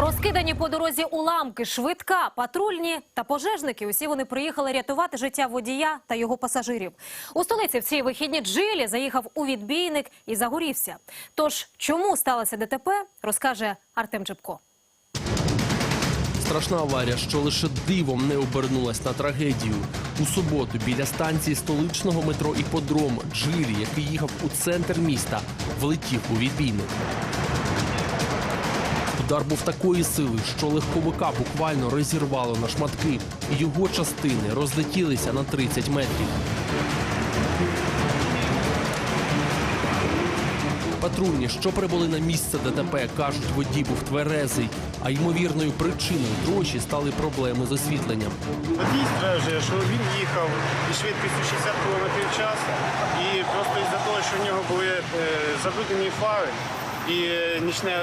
Розкидані по дорозі уламки, швидка, патрульні та пожежники. Усі вони приїхали рятувати життя водія та його пасажирів. У столиці в ці вихідні джилі заїхав у відбійник і загорівся. Тож, чому сталося ДТП, розкаже Артем Джебко. Страшна аварія, що лише дивом не обернулась на трагедію. У суботу біля станції столичного метро «Іподром» Джилі, який їхав у центр міста, влетів у відбійник. Удар був такої сили, що легковика буквально розірвало на шматки. Його частини розлетілися на 30 метрів. Патрульні, що прибули на місце ДТП, кажуть, водій був тверезий, а ймовірною причиною дрожі стали проблеми з освітленням. Водій стверджує, що він їхав із швидкістю 60 км в час, і просто із-за того, що в нього були е, забруднені фари і нічне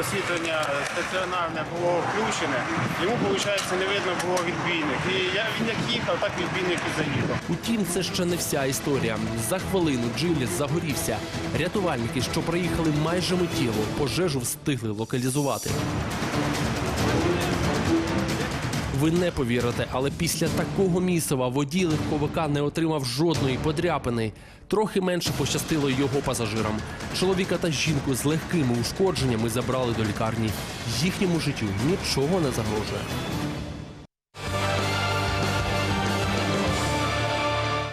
освітлення стаціонарне було включене, йому, виходить, не видно було відбійник. І я, він як їхав, так відбійник і заїхав. Утім, це ще не вся історія. За хвилину Джиліс загорівся. Рятувальники, що приїхали майже миттєво, пожежу встигли локалізувати. Ви не повірите, але після такого місива водій легковика не отримав жодної подряпини. Трохи менше пощастило його пасажирам. Чоловіка та жінку з легкими ушкодженнями забрали до лікарні. Їхньому життю нічого не загрожує.